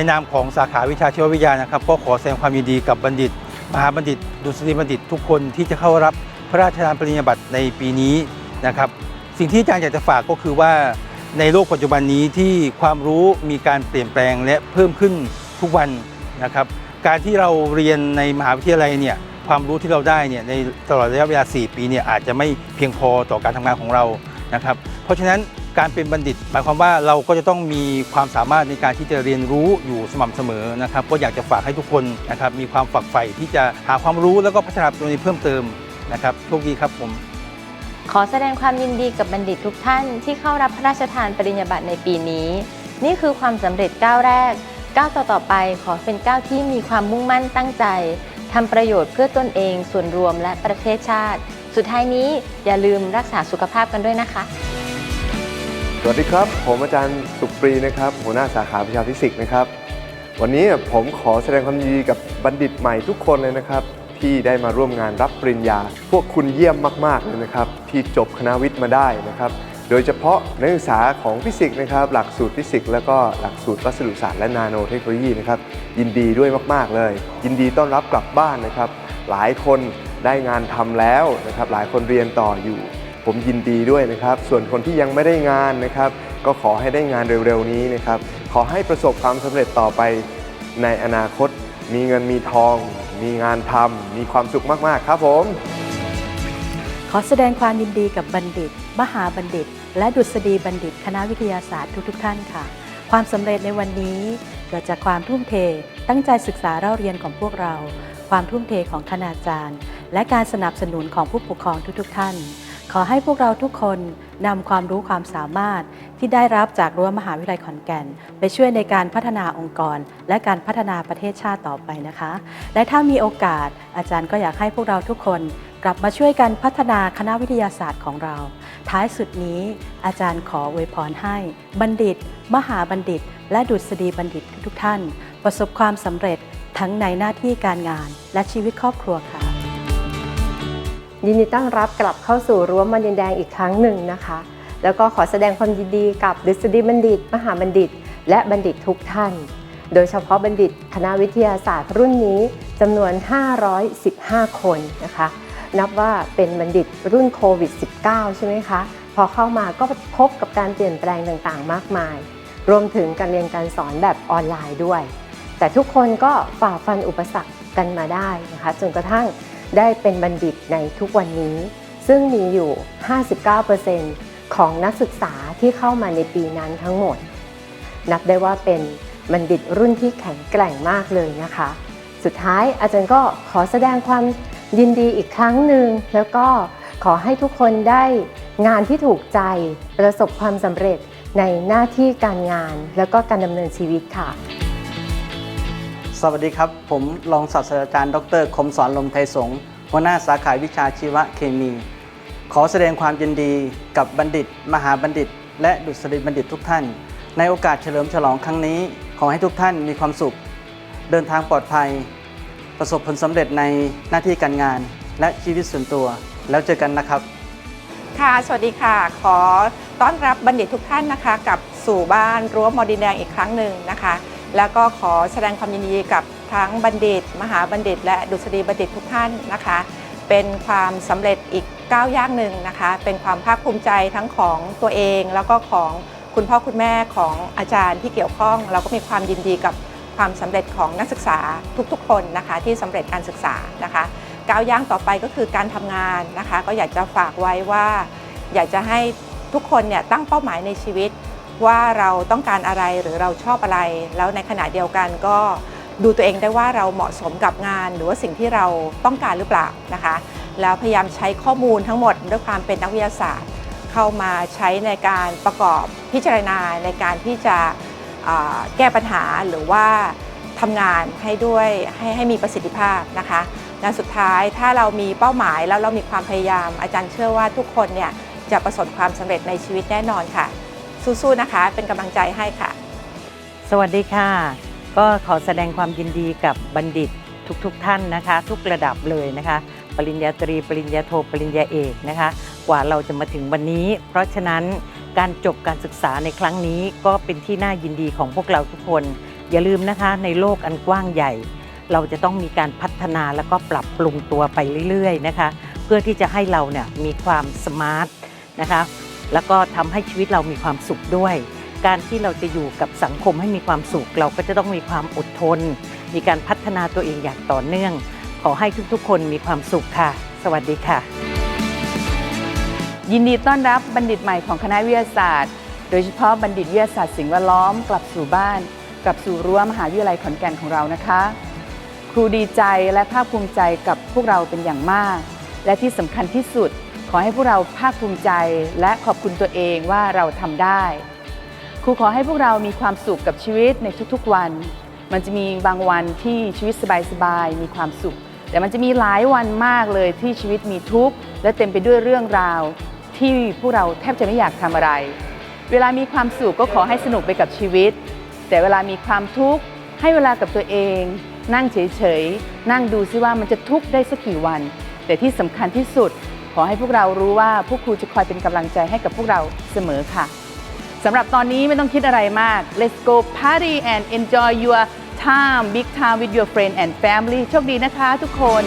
ในนามของสาขาวิชาชีววิทยานะครับ ก็ขอแสดงความยินดีกับบัณฑิต มหาบัณฑิต ดุษฎีบัณฑิตทุกคนที่จะเข้ารับพระราชทานปริญญาบัตรในปีนี้นะครับ สิ่งที่อาจารย์อยากจะฝากก็คือว่าในโลกปัจจุบันนี้ที่ความรู้มีการเปลี่ยนแปลงและเพิ่มขึ้นทุกวันนะครับ การที่เราเรียนในมหาวิทยาลัยเนี่ยความรู้ที่เราได้เนี่ยในตลอดระยะเวลา 4 ปีเนี่ยอาจจะไม่เพียงพอต่อการทำงานของเรานะครับ เพราะฉะนั้น การเป็นบัณฑิต หมายความว่าเราก็จะต้องมีความสามารถในการที่จะเรียนรู้อยู่สม่ำเสมอนะครับ ก็อยากจะฝากให้ทุกคนนะครับมีความฝักใฝ่ที่จะหาความรู้แล้วก็พัฒนาตัวเองเพิ่มเติมนะครับโชคดีครับผม ขอแสดงความยินดีกับบัณฑิตทุกท่านที่เข้ารับพระราชทานปริญญาบัตรในปีนี้ นี่คือความสำเร็จก้าวแรกก้าวต่อๆไปขอเป็นก้าวที่มีความมุ่งมั่นตั้งใจทำประโยชน์เพื่อตนเองส่วนรวมและประเทศชาติ สุดท้ายนี้อย่าลืมรักษาสุขภาพกันด้วยนะคะ สวัสดีครับ ผมอาจารย์สุปรีนะครับ หัวหน้าสาขาวิชาฟิสิกส์นะครับ วันนี้ผมขอแสดงความยินดีกับบัณฑิตใหม่ทุกคนเลยนะครับ ที่ได้มาร่วมงานรับปริญญา พวกคุณเยี่ยมมากๆเลยนะครับ ที่จบคณะวิทย์มาได้นะครับ โดยเฉพาะนักศึกษาของฟิสิกส์นะครับ หลักสูตรฟิสิกส์แล้วก็หลักสูตรวัสดุศาสตร์และนาโนเทคโนโลยีนะครับ ยินดีด้วยมากๆเลย ยินดีต้อนรับกลับบ้านนะครับ หลายคนได้งานทำแล้วนะครับ หลายคนเรียนต่ออยู่ ผมยินดีด้วยนะครับ ส่วนคนที่ยังไม่ได้งานนะครับ ก็ขอให้ได้งานเร็วๆนี้นะครับ ขอให้ประสบความสำเร็จต่อไปในอนาคต มีเงินมีทอง มีงานทำมีความสุขมากๆ ครับผม ขอแสดงความยินดีกับบัณฑิต มหาบัณฑิต และดุษฎีบัณฑิต คณะวิทยาศาสตร์ทุกๆ ท่านค่ะ ความสำเร็จในวันนี้เกิดจากความทุ่มเท ตั้งใจศึกษาเล่าเรียนของพวกเรา ความทุ่มเทของคณาจารย์ และการสนับสนุนของผู้ปกครองทุกๆ ท่าน ขอให้พวกเราทุกคนนำความรู้ความสามารถที่ได้รับจากรั้วมหาวิทยาลัยขอนแก่น ไปช่วยในการพัฒนาองค์กร และการพัฒนาประเทศชาติต่อไปนะคะ และถ้ามีโอกาสอาจารย์ก็อยากให้พวกเราทุกคนกลับมาช่วยกันพัฒนาคณะวิทยาศาสตร์ของเรา ท้ายสุดนี้อาจารย์ขออวยพรให้ บัณฑิต มหาบัณฑิต และดุษฎีบัณฑิตทุกท่าน ประสบความสำเร็จทั้งในหน้าที่การงานและชีวิตครอบครัวค่ะ ยินดีต้อนรับกลับเข้าสู่รั้วมันดินแดงอีกครั้งหนึ่งนะคะ แล้วก็ขอแสดงความยินดีกับดุษฎีบัณฑิต มหาบัณฑิต และบัณฑิตทุกท่าน โดยเฉพาะบัณฑิตคณะวิทยาศาสตร์รุ่นนี้จำนวน 515 คนนะคะ นับว่าเป็นบัณฑิตรุ่นโควิด -19 ใช่ไหมคะ พอเข้ามาก็พบกับการเปลี่ยนแปลงต่างๆ มากมาย รวมถึงการเรียนการสอนแบบออนไลน์ด้วย แต่ทุกคนก็ฝ่าฟันอุปสรรคกันมาได้นะคะจนกระทั่ง ได้เป็นบัณฑิตในทุกวันนี้ ซึ่งมีอยู่ 59%ของนักศึกษาที่เข้ามาในปีนั้นทั้งหมด นับได้ว่าเป็นบัณฑิตรุ่นที่แข็งแกร่งมากเลยนะคะ สุดท้ายอาจารย์ก็ขอแสดงความยินดีอีกครั้งหนึ่งแล้วก็ขอให้ทุกคนได้งานที่ถูกใจประสบความสำเร็จในหน้าที่การงานแล้วก็การดำเนินชีวิตค่ะ สวัสดีครับ ผมรองศาสตราจารย์ ดร คมสอนลมไทยสงหัวหน้าสาขาวิชาชีวเคมี ขอแสดงความยินดีกับบัณฑิต มหาบัณฑิต และดุษฎีบัณฑิตทุกท่าน ในโอกาสเฉลิมฉลองครั้งนี้ ขอให้ทุกท่านมีความสุข เดินทางปลอดภัย ประสบผลสำเร็จในหน้าที่การงาน และชีวิตส่วนตัว แล้วเจอกันนะครับ ค่ะ สวัสดีค่ะ ขอต้อนรับบัณฑิตทุกท่านนะคะ กับสู่บ้านรั้วมอดินแดงอีกครั้งหนึ่งนะคะ แล้วก็ขอแสดงความยินดีกับทั้งบัณฑิต มหาบัณฑิต และดุษฎีบัณฑิตทุกท่านนะคะ เป็นความสำเร็จอีกก้าวย่างหนึ่งนะคะ เป็นความภาคภูมิใจทั้งของตัวเอง แล้วก็ของคุณพ่อคุณแม่ของอาจารย์ที่เกี่ยวข้อง เราก็มีความยินดีกับความสำเร็จของนักศึกษาทุกๆ คนนะคะ ที่สำเร็จการศึกษานะคะก้าวย่างต่อไปก็คือการทำงานนะคะ ก็อยากจะฝากไว้ว่า อยากจะให้ทุกคนเนี่ยตั้งเป้าหมายในชีวิต ว่าเราต้องการอะไรหรือเราชอบอะไร แล้วในขณะเดียวกันก็ดูตัวเองได้ว่าเราเหมาะสมกับงาน หรือว่าสิ่งที่เราต้องการหรือเปล่านะคะ แล้วพยายามใช้ข้อมูลทั้งหมดด้วยความเป็นนักวิทยาศาสตร์ เข้ามาใช้ในการประกอบพิจารณาในการที่จะแก้ปัญหาหรือว่าทำงานให้ด้วยให้ให้มีประสิทธิภาพนะคะและสุดท้ายถ้าเรามีเป้าหมายแล้วเรามีความพยายามอาจารย์เชื่อว่าทุกคนเนี่ยจะประสบความสำเร็จในชีวิตแน่นอนค่ะ สู้ๆนะคะ เป็นกำลังใจให้ค่ะ สวัสดีค่ะ ก็ขอแสดงความยินดีกับบัณฑิตทุกๆทท่านนะคะ ทุกระดับเลยนะคะ ปริญญาตรี ปริญญาโทปริญญาเอกนะคะ กว่าเราจะมาถึงวันนี้ เพราะฉะนั้นการจบการศึกษาในครั้งนี้ก็เป็นที่น่ายินดีของพวกเราทุกคน อย่าลืมนะคะในโลกอันกว้างใหญ่ เราจะต้องมีการพัฒนาแล้วก็ปรับปรุงตัวไปเรื่อยๆนะคะ เพื่อที่จะให้เราเนี่ยมีความสมาร์ทนะคะ แล้วก็ทำให้ชีวิตเรามีความสุขด้วย การที่เราจะอยู่กับสังคมให้มีความสุข เราก็จะต้องมีความอดทน มีการพัฒนาตัวเองอย่างต่อเนื่อง ขอให้ทุกๆ คนมีความสุขค่ะ สวัสดีค่ะ ยินดีต้อนรับบัณฑิตใหม่ของคณะวิทยาศาสตร์ โดยเฉพาะบัณฑิตวิทยาศาสตร์สิ่งแวดล้อมกลับสู่บ้าน กลับสู่รั้วมหาวิทยาลัยขอนแก่นของเรานะคะ ครูดีใจและภาคภูมิใจกับพวกเราเป็นอย่างมาก และที่สำคัญที่สุด ขอให้พวกเราภาคภูมิใจและขอบคุณตัวเองว่าเราทำได้ ครูขอให้พวกเรามีความสุขกับชีวิตในทุกๆวัน มันจะมีบางวันที่ชีวิตสบายๆมีความสุข แต่มันจะมีหลายวันมากเลยที่ชีวิตมีทุกข์และเต็มไปด้วยเรื่องราว ที่พวกเราแทบจะไม่อยากทำอะไร เวลามีความสุขก็ขอให้สนุกไปกับชีวิต แต่เวลามีความทุกข์ให้เวลากับตัวเอง นั่งเฉยๆนั่งดูซิว่ามันจะทุกข์ได้สักกี่วัน แต่ที่สำคัญที่สุด ขอให้พวกเรารู้ว่าพวกครูจะคอยเป็นกำลังใจให้กับพวกเราเสมอค่ะสำหรับตอนนี้ไม่ต้องคิดอะไรมาก let's go party and enjoy your time big time with your friend and family โชคดีนะคะทุกคน